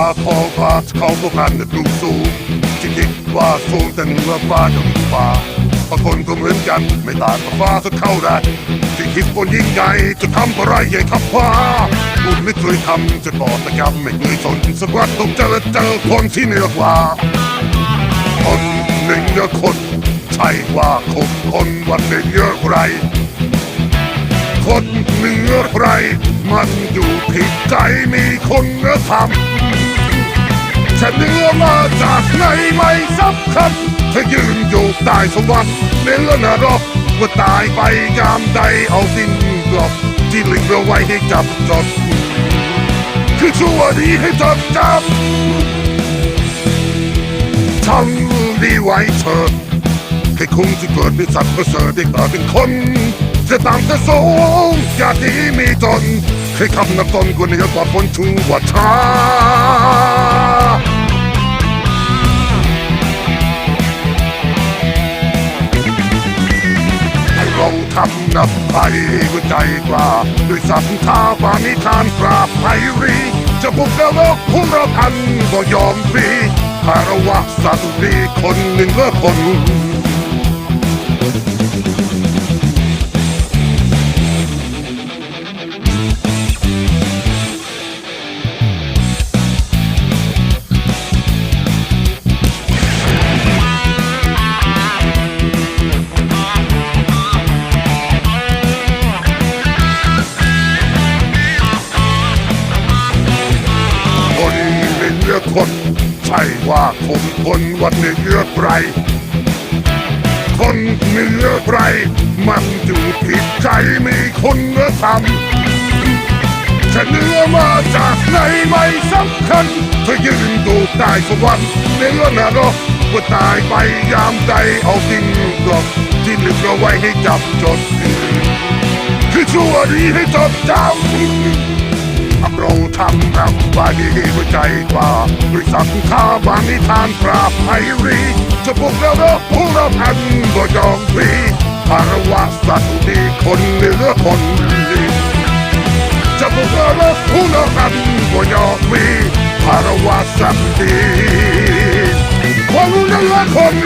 าพอพาเขาพวกนั้นดูสูงที่คิดว่าสูงแต่เนื้อฟ้าจะมีฟ้าบางคนก็เหมือนกันไม่ต่างกับฟ้าสักเท่าใดที่คิดว่ายิ่งใหญ่จะทำอะไรใหญ่ทับฟ้าคุณไม่เคยทำจะต่อตะกำไม่เคยสนสักวันต้องเจอเจอคนที่เหนือกว่าคนหนึ่งเยอะคนใช่ว่าคนคนวันหนึ่งเยอะใครคนเหนือใครมันอยู่ที่ใจมีคนเหนือธร ฉันเนื้อมาจากไหนไม่สำคัญถ้ายืนอยู่ใต้สวรรค์เนื้อนรกว่าตายไปยามใดเอาดินกลบที่ลิงเอาไว้ให้จับจดคือชั่วดีให้จดจำทำดีไว้เถิดแค่คงจะเกิดเป็นสัตว์ประเสริฐได้เกิดเป็นคน จะตามจะสูงอย่าดีมีตนแค่คำนับตนกว่าเหนือกว่าพ้นชั่วช้า ทำนับไปหัวใจกว่าด้วยศรัทธาปานิทานปราบไพรีจะบุกนรกพวกเราทันก็ยอมฟรีคารวะสัตว์ดีคนหนึ่งเพื่อคน คนใช่ว่าคนคนวันนึ่งเลือกใครคนเหนือใครมันอยู่ที่ใจมีคนเนือธรรมจะเนื้อมาจากไหนไม่สำคัญถ้ายืนดูใต้สวรรค์เนื้อนรกว่าตายไปยามใดเอาสิ่งกลบที่เหลือเอาไว้ให้จับจด คือชั่วดีให้จดจำ เราทำแบบบาดีหัวใจกว่าด้วยสักข้าบางนิทานปราบไพรีจะพวกเราเลิกพวกเราพันก็ยอมฟรีคารวะสัตว์ดีคนเหนือคนดีจะพวกเราเลิกพวกเราพันก็ยอมฟรีคารวะสัตว์ดีคนเหนือคน